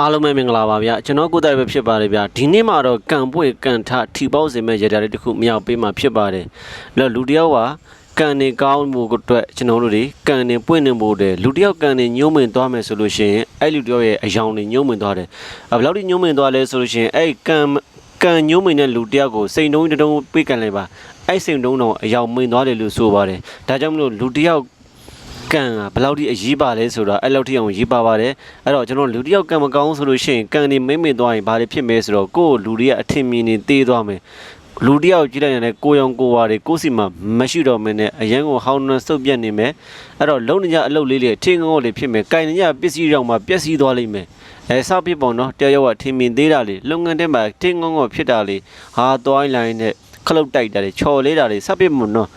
အားလုံးပဲမင်္ဂလာပါဗျာကျွန်တော်ကိုတိုင်ပဲဖြစ်ပါတယ်ဗျာဒီနေ့မှာတော့ကံပွင့်ကံထထီပေါက်စင်မဲ့ရတာလေးတစ်ခုမြောက်ပေးမှာဖြစ်ပါတယ်အဲ့တော့လူတယောက်ကကံနေကောင်းမှုအတွက်ကျွန်တော်တို့တွေကံနေပွင့်နေမှုတဲ့လူတယောက်ကံနေညှို့မင်သွားမယ်ဆိုလို့ရှိရင်အဲ့လူတယောက်ရဲ့အယောင်တွေညှို့မင်သွားတယ်ဘယ်လောက်ထိညှို့မင်သွားလဲဆိုလို့ရှိရင်အဲ့ကံကံညှို့မင်တဲ့လူတယောက်ကိုစိန်တုံးတုံးပေးကံလိုက်ပါအဲ့စိန်တုံးတော့အယောင်မင်သွားတယ်လို့ဆိုပါတယ်ဒါကြောင့်မလို့လူတယောက် ကံကဘယ်လောက်ထိအရေးပါလဲဆိုတာအဲ့လောက်ထိအောင်ရေးပါပါတယ်အဲ့တော့ကျွန်တော်လူတစ်ယောက်ကံမကောင်းဆိုလို့ရှိရင်ကံနေမိမ့်မိသွားရင်ဘာတွေဖြစ်မဲဆိုတော့ကိုယ့်လူတွေကအထင်မြင်နေသေးသွားမယ်လူတစ်ယောက်ကြည့်လိုက်ရင်လည်းကိုယ်ရောင်ကိုယ်ဝါတွေကိုယ်စီမှာမရှိတော့မင်းနဲ့အရန်ကိုဟောင်းနှံစုပ်ပြတ်နေမယ်အဲ့တော့လုံနေကြအလုပ်လေးတွေထင်းငုံလေးဖြစ်မယ်ကင်နေကြပစ္စည်းတော့မှပျက်စီးသွားလိမ့်မယ်အဲစဖြစ်ပုံနော်တရားရောက်ကထင်မြင်သေးတာလေလုပ်ငန်းထဲမှာထင်းငုံငုံဖြစ်တာလေဟာသွားလိုင်းနဲ့ခလုတ်တိုက်တာလေချော်လေးတာလေစဖြစ်ပုံနော်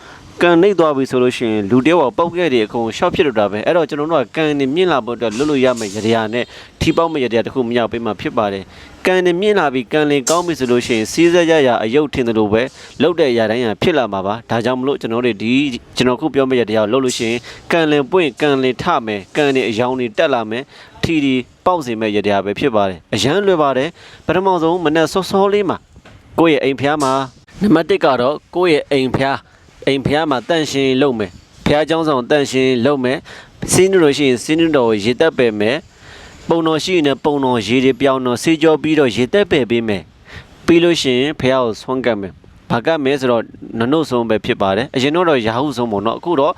ကန်နှိပ်သွားပြီဆိုလို့ရှိရင်လူတယောက်ကပောက်ခဲ့တဲ့အကုန်ရှော့ဖြစ်တော့တာပဲအဲ့တော့ကျွန်တော်တို့ကကန်နေမြင့်လာဖို့အတွက်လွတ်လို့ရမယ့်ရတရားနဲ့ထီပေါက်မယ့်ရတရားတစ်ခုမရောက်ပေးမှဖြစ်ပါတယ်ကန်နေမြင့်လာပြီကန်လေကောင်းပြီဆိုလို့ရှိရင်စီးစက်ရရအယုတ်ထင်တယ်လို့ပဲလောက်တဲ့အရာတိုင်းရဖြစ်လာမှာပါဒါကြောင့်မလို့ကျွန်တော်တို့ဒီကျွန်တော်ခုပြောမယ့်ရတရားကိုလုပ်လို့ရှိရင်ကန်လင်ပွင့်ကန်လင်ထမယ်ကန်နေအယောင်နေတက်လာမယ်ထီဒီပေါက်စေမယ့်ရတရားပဲဖြစ်ပါတယ်အရန်လွယ်ပါတယ်ပထမဆုံးမနဲ့စောစောလေးမှာကိုယ့်ရဲ့အိမ်ဖျားမှာနံပါတ်1ကတော့ကိုယ့်ရဲ့အိမ်ဖျား အိမ်ဖះမှာတန့်ရှင်းလုပ်မယ်ဖះเจ้าဆောင်တန့်ရှင်းလုပ်မယ်စင်းလို့ရှိရင်စင်းတော်ကိုရေတက်ပယ်မယ်ပုံတော်ရှိရင်ပုံတော်ရေတွေပြောင်းတော့စေးကြောပြီးတော့ရေတက်ပယ်ပေးမယ်ပြီးလို့ရှိရင်ဖះကိုဆွမ်းကပ်မယ် ဘာကမဲဆိုတော့နနုဆုံးပဲဖြစ်ပါတယ်အရင်တော့ရာဟုဆုံးပေါ့နော်အခုတော့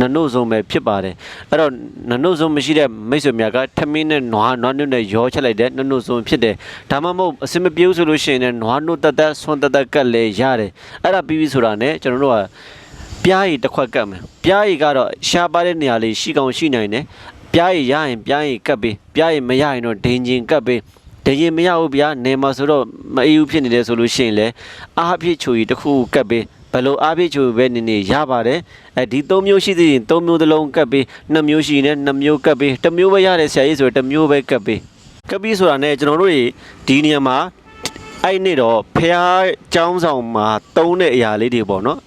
နနုဆုံးပဲဖြစ်ပါတယ်အဲ့တော့နနုဆုံးမရှိတဲ့မိတ်ဆွေများကထမင်းနဲ့နွားနွားနုနဲ့ရောချက်လိုက်တဲ့နနုဆုံးဖြစ်တယ်ဒါမှမဟုတ်အစင်မပြေဘူးဆိုလို့ရှိရင်လည်းနွားနုတက်တက်ဆွမ်းတက်တက်ကတ်လဲရတယ်အဲ့ဒါပြီးပြီဆိုတာနဲ့ကျွန်တော်တို့ကပြားရည်တစ်ခွက်ကတ်မယ်ပြားရည်ကတော့ရှားပါတဲ့နေရာလေးရှိကောင်းရှိနိုင်တယ်ပြားရည်ရရင်ပြားရည်ကတ်ပေးပြားရည်မရရင်တော့ဒိန်ဂျင်ကတ်ပေး တရင်မရဘူးဗျာနေမှာဆိုတော့မအေးဘူးဖြစ်နေတယ်ဆိုလို့ရှိရင်လည်းအားအပြည့်ချိုကြီးတစ်ခုကပ်ပေးဘယ်လိုအားပြည့်ချိုပဲနေနေရပါတယ်အဲဒီ၃မျိုးရှိသေးရင်၃မျိုးသလုံးကပ်ပေး၂မျိုးရှိရင်လည်း၂မျိုးကပ်ပေး၁မျိုးပဲရတယ်ဆရာကြီးဆိုတော့၁မျိုးပဲကပ်ပေးကပ်ပြီးဆိုတာနဲ့ကျွန်တော်တို့ဒီနေရာမှာအဲ့နေ့တော့ဖះကျောင်းဆောင်မှာတုံးတဲ့အရာလေးတွေပေါ့နော်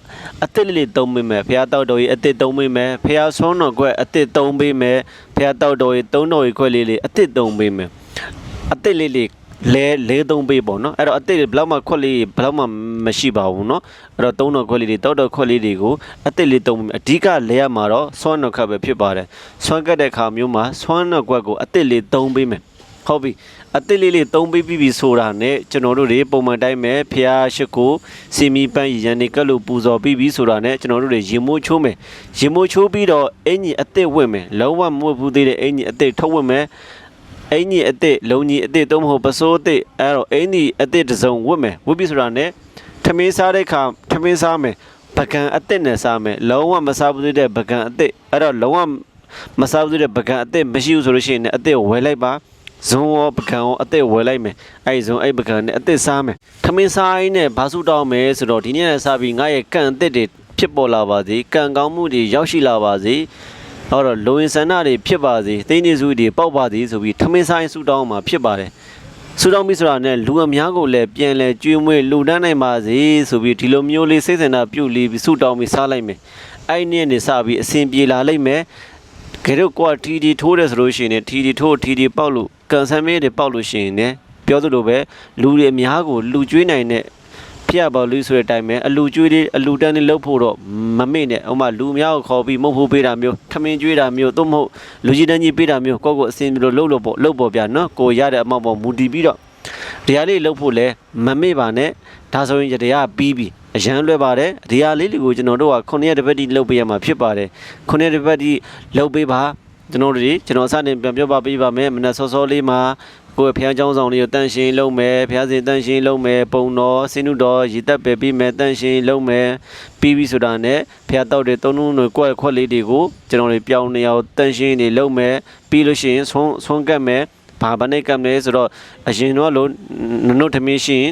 အစ်စ်လေးလေးတုံးပေးမယ်ဖះတောက်တော်ကြီးအစ်စ်တုံးပေးမယ်ဖះဆွမ်းတော်ကွက်အစ်စ်တုံးပေးမယ်ဖះတောက်တော်ကြီးတုံးတော်ကြီးခွက်လေးလေးအစ်စ်တုံးပေးမယ် အစ်စ်လေးလေးလဲလဲသုံးပေးပေါ့နော်အဲ့တော့အစ်စ်ဘလောက်မှခွက်လေးဘလောက်မှမရှိပါဘူးနော်အဲ့တော့သုံးတော့ခွက်လေးတွေတောက်တော့ခွက်လေးတွေကိုအစ်စ်လေးသုံးအဓိကလဲရမှာတော့ဆွမ်းတော့ခက်ပဲဖြစ်ပါတယ်ဆွမ်းကက်တဲ့ခါမျိုးမှာဆွမ်းတော့ခွက်ကိုအစ်စ်လေးသုံးပေးမယ်ဟုတ်ပြီအစ်စ်လေးလေးသုံးပေးပြီဆိုတာနဲ့ကျွန်တော်တို့တွေပုံမှန်တိုင်းပဲဖျားရှိကိုစီမီပန်းရန်တွေကလို့ပူဇော်ပြီးပြီဆိုတာနဲ့ကျွန်တော်တို့တွေရင်မိုးချိုးမယ်ရင်မိုးချိုးပြီးတော့အင်ကြီးအစ်စ်ဝင့်မယ်လုံးဝမဝတ်ဘူးသေးတဲ့အင်ကြီးအစ်စ်ထုတ်ဝင့်မယ် အင်ကြီးအစ်စ်လုံကြီးအစ်စ်သုံးမဟုတ်ပစိုးအစ်စ်အဲ့တော့အင်ကြီးအစ်စ်တစ်စုံဝတ်မယ်ဝတ်ပြီဆိုတာနဲ့ထမင်းစားတဲ့ခါထမင်းစားမယ်ပကံအစ်စ်နဲ့စားမယ်လုံးဝမစားဘူးသေးတဲ့ပကံအစ်စ်အဲ့တော့လုံးဝမစားဘူးသေးတဲ့ပကံအစ်စ်မရှိဘူးဆိုလို့ရှိရင်လည်းအစ်စ်ဝယ်လိုက်ပါဇုံရောပကံရောအသက်ဝယ်လိုက်မယ်အဲ့ဇုံအဲ့ပကံနဲ့အသက်စားမယ်ခမင်းစားရင်းနဲ့ဘာစုတောင်းမယ်ဆိုတော့ဒီနေ့နဲ့စပြီးငါရဲ့ကံအသက်တွေဖြစ်ပေါ်လာပါစေကံကောင်းမှုတွေရောက်ရှိလာပါစေ ဟောတော့လိုရင်ဆန္ဒတွေဖြစ်ပါစေသိနေစုတွေပေါက်ပါစေဆိုပြီးထမင်းစားရင်စုတောင်းမှာဖြစ်ပါတယ်ဆူတောင်းပြီဆိုတာနဲ့လူအများကိုလည်းပြန်လဲကျွေးမွေးလူတန်းနိုင်ပါစေဆိုပြီးဒီလိုမျိုးလေးစိတ်ဆန္ဒပြုတ်လေးပြီးဆူတောင်းပြီးစားလိုက်မယ်အဲ့ဒီနေ့နေစပြီးအစဉ်ပြေလာလိမ့်မယ်ကဲတော့ကွာထီတီထိုးတယ်ဆိုလို့ရှိရင်ထီတီထိုးထီတီပေါက်လို့ကန်ဆယ်မဲတွေပေါက်လို့ရှိရင်လည်းပြောသလိုပဲလူတွေအများကိုလူကျွေးနိုင်တဲ့ ဖျက်ပါလူဆိုတဲ့အတိုင်းပဲအလူကျွေးတွေအလူတန်းတွေလှုပ်ဖို့တော့မမေ့နဲ့ဥမာလူအများကိုခေါ်ပြီးမဟုတ်ဖို့ပေးတာမျိုးထမင်းကျွေးတာမျိုးသို့မဟုတ်လူကြီးတန်းကြီးပေးတာမျိုးကိုယ့်ကိုယ်အစင်ပြီးလို့လှုပ်လို့ပေါ့လှုပ်ပေါ်ပြနော်ကိုယ်ရတဲ့အမောက်ပေါ်မူတည်ပြီးတော့တရားလေးလှုပ်ဖို့လဲမမေ့ပါနဲ့ဒါဆိုရင်တရားပြီးပြီအရန်လွယ်ပါတယ်တရားလေးတွေကိုကျွန်တော်တို့က9ရက်တစ်ပတ်တိလှုပ်ပေးရမှာဖြစ်ပါတယ်9ရက်တစ်ပတ်တိလှုပ်ပေးပါ ကျွန်တော်တို့ဒီကျွန်တော်အစတင်ပြန်ပြောပါပေးပါမယ်မနက်စောစောလေးမှာကိုယ့်ရဲ့ဖះเจ้าဆောင်လေးကိုတန့်ရှင်းလုပ်မယ်ဖះစဉ်တန့်ရှင်းလုပ်မယ်ပုံတော်စင်းနုတော်ရည်တက်ပဲပြီးမယ်တန့်ရှင်းလုပ်မယ်ပြီးပြီဆိုတာနဲ့ဖះတောက်တဲ့သုံးလုံးတွေကိုယ့်ခွက်လေးတွေကိုကျွန်တော်တို့ပြောင်းနေအောင်တန့်ရှင်းနေလုပ်မယ်ပြီးလို့ရှိရင်ဆွန်းဆွန်းကတ်မယ်ဘာဗနဲ့ကပ်လဲဆိုတော့အရင်တော့လို့နနုထမင်းရှိရင်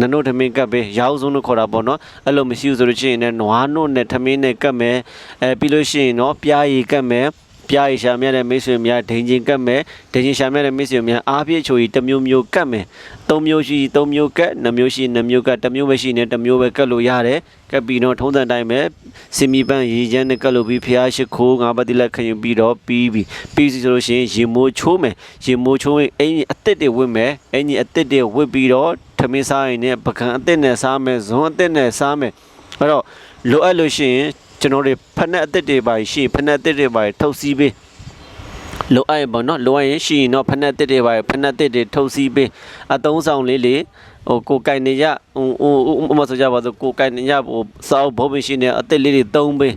နနုထမင်းကပ်ပဲရောက်ဆုံးလို့ခေါ်တာပေါ့နော်အဲ့လိုမရှိဘူးဆိုလို့ရှိရင်လည်းနွားနုနဲ့ထမင်းနဲ့ကပ်မယ်အဲပြီးလို့ရှိရင်တော့ပြားရည်ကပ်မယ် ပြားရရှာမြတဲ့မိတ်ဆွေများဒိန်ချင်းကတ်မယ်ဒိန်ချင်းရှာမြတဲ့မိတ်ဆွေများအားပြည့်ချိုကြီးတစ်မျိုးမျိုးကတ်မယ်သုံးမျိုးရှိသုံးမျိုးကတ်နှစ်မျိုးရှိနှစ်မျိုးကတ်တစ်မျိုးပဲရှိနေတစ်မျိုးပဲကတ်လို့ရတယ်ကတ်ပြီးတော့ထုံးစံတိုင်းပဲစင်မီပန်းရေချမ်းနဲ့ကတ်လို့ပြီးဖျားရှိခိုးငါးပါးတိလက်ခရင်ပြီးတော့ပြီးပြီပြီးစီဆိုလို့ရှိရင်ရေမိုးချိုးမယ်ရေမိုးချိုးရင်အင်ကြီးအစ်စ်တွေဝတ်မယ်အင်ကြီးအစ်စ်တွေဝတ်ပြီးတော့ထမင်းစားရင်လည်းပကံအစ်စ်နဲ့စားမယ်ဇွန်အစ်စ်နဲ့စားမယ်အဲ့တော့လိုအပ်လို့ရှိရင် ကျွန်တော်တို့ဖက်နဲ့အစ်စ်တွေပါရှိဖက်နဲ့အစ်စ်တွေပါထုတ်စီးပေးလိုအပ်ရင်ပေါ့နော်လိုအပ်ရင်ရှိရင်တော့ဖက်နှက်တစ်တွေပါဖက်နှက်တစ်တွေထုတ်စီးပေးအသုံးဆောင်လေးလေဟိုကိုကိုင်နေရဟိုဟိုဥပမာဆိုကြပါစို့ကိုကိုင်နေရဟိုစောက်ဘောပင်ရှိနေအစ်စ်လေးတွေသုံးပေး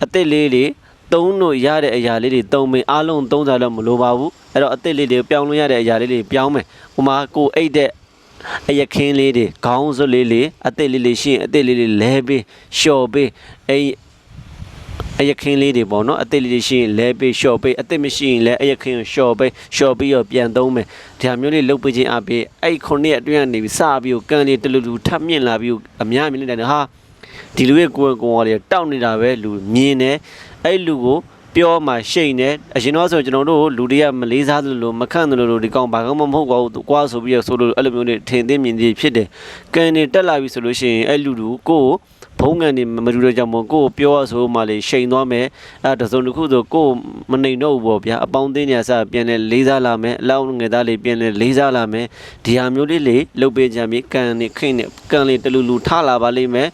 အစ်စ်လေးတွေသုံးလို့ရတဲ့အရာလေးတွေသုံးပေးအားလုံးသုံးစားလို့မလိုပါဘူးအဲ့တော့အစ်စ်လေးတွေပြောင်းလို့ရတဲ့အရာလေးတွေပြောင်းမယ်ဟိုမှာကိုအိတ်တဲ့အရခင်းလေးတွေခေါင်းစွပ်လေးလေးအစ်စ်လေးလေးရှိရင်အစ်စ်လေးလေးလဲပေးလျှော်ပေးအဲ့ အယခင်းလေးတွေပေါ့နော်အစ်စ်လေးတွေရှိရင်လဲပေးလျှော်ပေးအစ်စ်မရှိရင်လည်းအယခင်းကိုလျှော်ပေးလျှော်ပြီးတော့ပြန်သုံးမယ်ဒီဟာမျိုးလေးလုပ်ပေးခြင်းအပြင်အဲ့ခုနှစ်အတွင်းကနေပြီးစပြီးတော့ကန်လေးတလူလူထပ်မြင့်လာပြီးတော့အများမြင်နေတဲ့ဟာဒီလူရဲ့ကိုယ်ကိုယ်ကလေးတောက်နေတာပဲလူမြင်တယ်အဲ့လူကို ပြောမှရှိန်တယ်အရင်တော့ဆိုကျွန်တော်တို့လူတွေကမလေးစားသလိုလိုမခန့်သလိုလိုဒီကောင်ဘာကောင်မှမဟုတ်ပါဘူးကွာဆိုပြီးတော့ဆိုလို့အဲ့လိုမျိုးတွေထင်သိမြင်သိဖြစ်တယ်ကန်နေတက်လာပြီဆိုလို့ရှိရင်အဲ့လူလူကိုယ်ဘုံငံနေမတူတဲ့ကြောင့်မို့ကိုကိုပြောရဆိုမှလေရှိန်သွားမယ်အဲတစုံတစ်ခုဆိုကိုမနေတော့ဘူးပေါ့ဗျာအပေါင်းအသင်းညာစပြန်လဲလေးစားလာမယ်အလောင်းငယ်သားလေးပြန်လဲလေးစားလာမယ်ဒီဟာမျိုးလေးလေလုတ်ပေးကြပြီကန်နေခင်းနေကန်လေးတလူလူထလာပါလိမ့်မယ်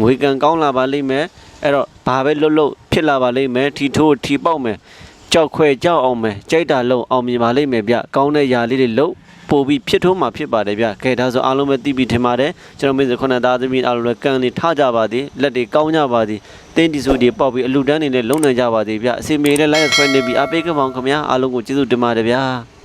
ငွေကန်ကောင်းလာပါလိမ့်မယ် အဲ့တော့ဘာပဲလွတ်လွတ်ဖြစ်လာပါလိမ့်မယ်ထီထိုးထီပေါက်မယ်ကြောက်ခွဲကြောက်အောင်မယ်ကြိုက်တာလုံးအောင်မြင်ပါလိမ့်မယ်ဗျကောင်းတဲ့ຢာလေးတွေလုတ်ပို့ပြီးဖြစ်ထုံးမှာဖြစ်ပါတယ်ဗျခဲဒါဆိုအားလုံးပဲသိပြီးထင်ပါတယ်ကျွန်တော်မင်းစခုနသားသမီးအားလုံးလည်းကန်နေထားကြပါသည်လက်တွေကောင်းကြပါသည်တင်းတီဆိုတွေပေါက်ပြီးအလူတန်းနေနဲ့လုံနေကြပါသည်ဗျအစီအမေနဲ့ line ဆွဲနေပြီးအပေးကမောင်ခင်ဗျာအားလုံးကိုကျေးဇူးတင်ပါတယ်ဗျာ